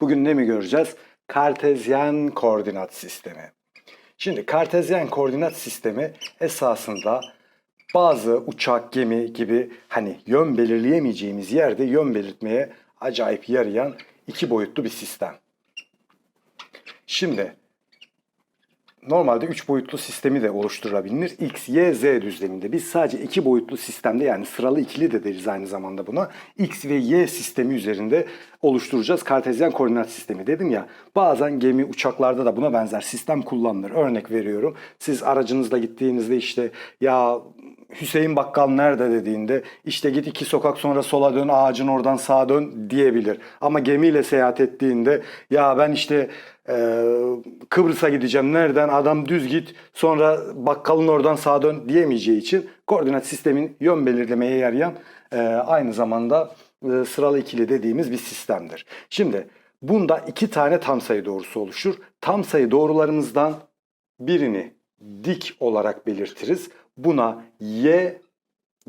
Bugün ne mi göreceğiz? Kartezyen koordinat sistemi. Şimdi kartezyen koordinat sistemi esasında bazı uçak, gemi gibi hani yön belirleyemeyeceğimiz yerde yön belirtmeye acayip yarayan iki boyutlu bir sistem. Şimdi normalde 3 boyutlu sistemi de oluşturulabilir. X, Y, Z düzleminde. Biz sadece 2 boyutlu sistemde yani sıralı ikili de deriz aynı zamanda buna. X ve Y sistemi üzerinde oluşturacağız. Kartezyen koordinat sistemi dedim ya. Bazen gemi, uçaklarda da buna benzer sistem kullanılır. Örnek veriyorum. Siz aracınızda gittiğinizde işte ya Hüseyin Bakkal nerede dediğinde işte git iki sokak sonra sola dön ağacın oradan sağa dön diyebilir. Ama gemiyle seyahat ettiğinde ya ben işte e, Kıbrıs'a gideceğim nereden adam düz git sonra bakkalın oradan sağa dön diyemeyeceği için koordinat sistemin yön belirlemeye yarayan e, aynı zamanda e, sıralı ikili dediğimiz bir sistemdir. Şimdi bunda iki tane tam sayı doğrusu oluşur. Tam sayı doğrularımızdan birini dik olarak belirtiriz. Buna y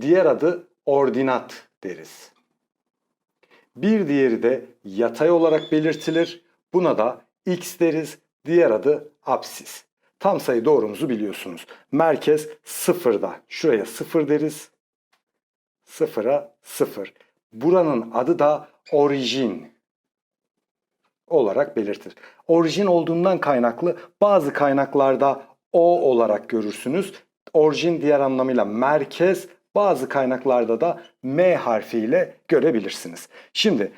diğer adı ordinat deriz. Bir diğeri de yatay olarak belirtilir. Buna da x deriz. Diğer adı apsis. Tam sayı doğrumuzu biliyorsunuz. Merkez sıfırda. Şuraya sıfır deriz. Sıfıra sıfır. Buranın adı da orijin olarak belirtir. Orijin olduğundan kaynaklı bazı kaynaklarda o olarak görürsünüz. Orijin diğer anlamıyla merkez, bazı kaynaklarda da M harfiyle görebilirsiniz. Şimdi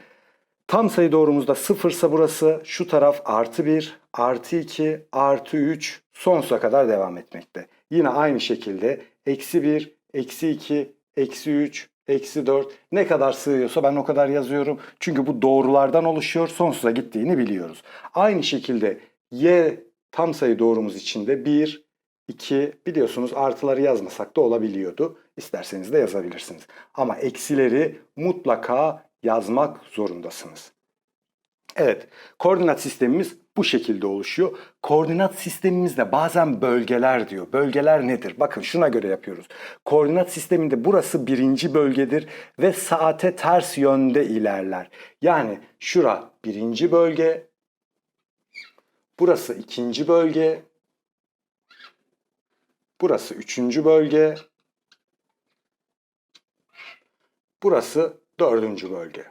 tam sayı doğrumuzda sıfırsa burası şu taraf artı 1, artı 2, artı 3 sonsuza kadar devam etmekte. Yine aynı şekilde eksi 1, eksi 2, eksi 3, eksi 4 ne kadar sığıyorsa ben o kadar yazıyorum. Çünkü bu doğrulardan oluşuyor. Sonsuza gittiğini biliyoruz. Aynı şekilde y tam sayı doğrumuz içinde 1, 2 biliyorsunuz artıları yazmasak da olabiliyordu. İsterseniz de yazabilirsiniz. Ama eksileri mutlaka yazmak zorundasınız. Evet, koordinat sistemimiz bu şekilde oluşuyor. Koordinat sistemimizde bazen bölgeler diyor. Bölgeler nedir? Bakın şuna göre yapıyoruz. Koordinat sisteminde burası birinci bölgedir ve saate ters yönde ilerler. Yani şura birinci bölge, burası ikinci bölge, burası üçüncü bölge, burası dördüncü bölge.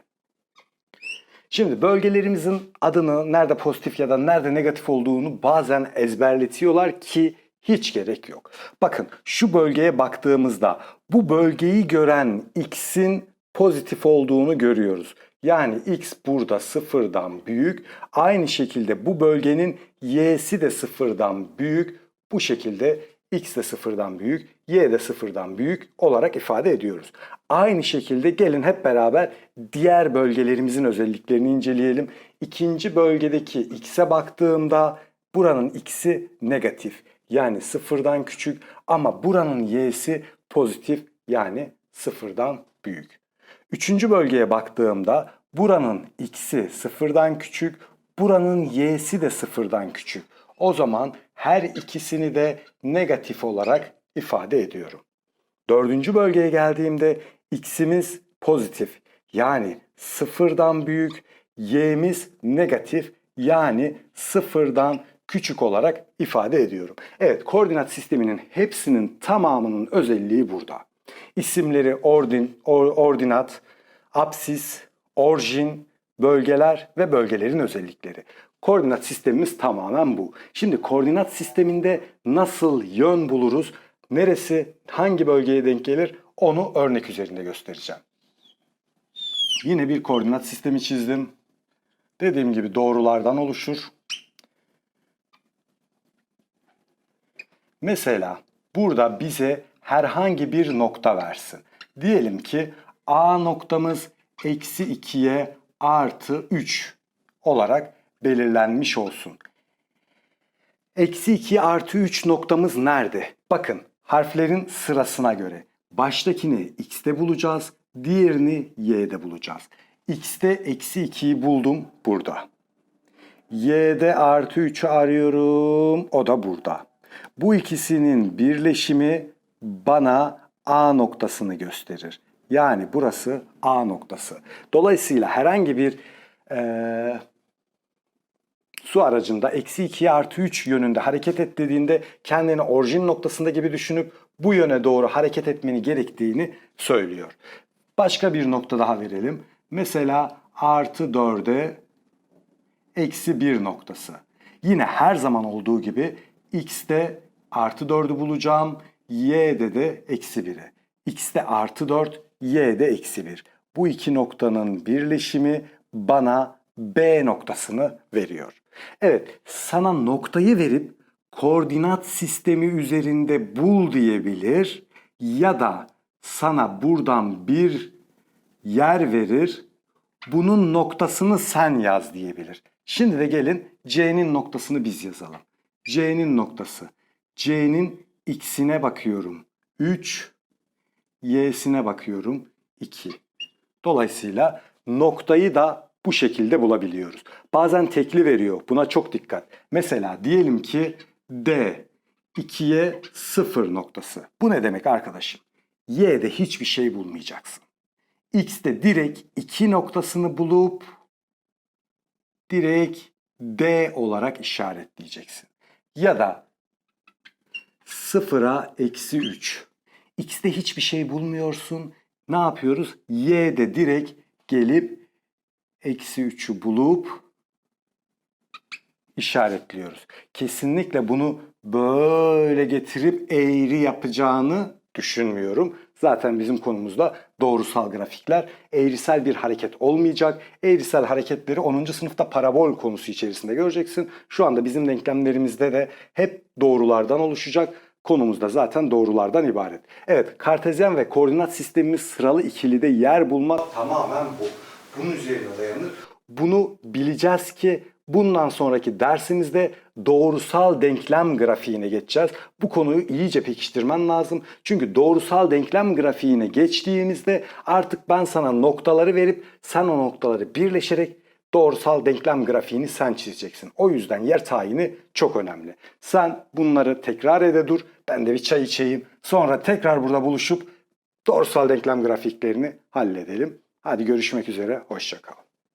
Şimdi bölgelerimizin adını nerede pozitif ya da nerede negatif olduğunu bazen ezberletiyorlar ki hiç gerek yok. Bakın şu bölgeye baktığımızda bu bölgeyi gören x'in pozitif olduğunu görüyoruz. Yani x burada sıfırdan büyük. Aynı şekilde bu bölgenin y'si de sıfırdan büyük. Bu şekilde x de sıfırdan büyük, y de sıfırdan büyük olarak ifade ediyoruz. Aynı şekilde gelin hep beraber diğer bölgelerimizin özelliklerini inceleyelim. İkinci bölgedeki x'e baktığımda buranın x'i negatif yani sıfırdan küçük ama buranın y'si pozitif yani sıfırdan büyük. Üçüncü bölgeye baktığımda buranın x'i sıfırdan küçük, buranın y'si de sıfırdan küçük. O zaman her ikisini de negatif olarak ifade ediyorum. Dördüncü bölgeye geldiğimde x'imiz pozitif yani sıfırdan büyük, y'miz negatif yani sıfırdan küçük olarak ifade ediyorum. Evet koordinat sisteminin hepsinin tamamının özelliği burada. İsimleri ordin, or, ordinat, apsis, orijin, bölgeler ve bölgelerin özellikleri. Koordinat sistemimiz tamamen bu. Şimdi koordinat sisteminde nasıl yön buluruz? Neresi hangi bölgeye denk gelir? Onu örnek üzerinde göstereceğim. Yine bir koordinat sistemi çizdim. Dediğim gibi doğrulardan oluşur. Mesela burada bize herhangi bir nokta versin. Diyelim ki A noktamız eksi 2'ye artı 3 olarak belirlenmiş olsun. Eksi 2 artı 3 noktamız nerede? Bakın harflerin sırasına göre. Baştakini x'te bulacağız, diğerini y'de bulacağız. x'te eksi 2'yi buldum burada. y'de artı 3'ü arıyorum, o da burada. Bu ikisinin birleşimi bana A noktasını gösterir. Yani burası A noktası. Dolayısıyla herhangi bir eee su aracında eksi 2'ye artı 3 yönünde hareket et dediğinde kendini orijin noktasında gibi düşünüp bu yöne doğru hareket etmeni gerektiğini söylüyor. Başka bir nokta daha verelim. Mesela artı 4'e eksi 1 noktası. Yine her zaman olduğu gibi x'te artı 4'ü bulacağım. y'de de eksi 1'i. x'te artı 4, y'de eksi 1. Bu iki noktanın birleşimi bana B noktasını veriyor. Evet, sana noktayı verip koordinat sistemi üzerinde bul diyebilir ya da sana buradan bir yer verir, bunun noktasını sen yaz diyebilir. Şimdi de gelin C'nin noktasını biz yazalım. C'nin noktası. C'nin x'ine bakıyorum. 3, y'sine bakıyorum. 2. Dolayısıyla noktayı da bu şekilde bulabiliyoruz. Bazen tekli veriyor. Buna çok dikkat. Mesela diyelim ki D 2'ye 0 noktası. Bu ne demek arkadaşım? Y'de hiçbir şey bulmayacaksın. X'te direkt 2 noktasını bulup direkt D olarak işaretleyeceksin. Ya da 0'a eksi 3. X'te hiçbir şey bulmuyorsun. Ne yapıyoruz? Y'de direkt gelip eksi 3'ü bulup işaretliyoruz. Kesinlikle bunu böyle getirip eğri yapacağını düşünmüyorum. Zaten bizim konumuzda doğrusal grafikler. Eğrisel bir hareket olmayacak. Eğrisel hareketleri 10. sınıfta parabol konusu içerisinde göreceksin. Şu anda bizim denklemlerimizde de hep doğrulardan oluşacak. Konumuz da zaten doğrulardan ibaret. Evet, kartezyen ve koordinat sistemimiz sıralı ikilide yer bulmak tamamen bu. Bunun üzerine dayanır. Bunu bileceğiz ki bundan sonraki dersimizde doğrusal denklem grafiğine geçeceğiz. Bu konuyu iyice pekiştirmen lazım. Çünkü doğrusal denklem grafiğine geçtiğimizde artık ben sana noktaları verip sen o noktaları birleşerek doğrusal denklem grafiğini sen çizeceksin. O yüzden yer tayini çok önemli. Sen bunları tekrar ede dur. Ben de bir çay içeyim. Sonra tekrar burada buluşup doğrusal denklem grafiklerini halledelim. Hadi görüşmek üzere. Hoşçakal.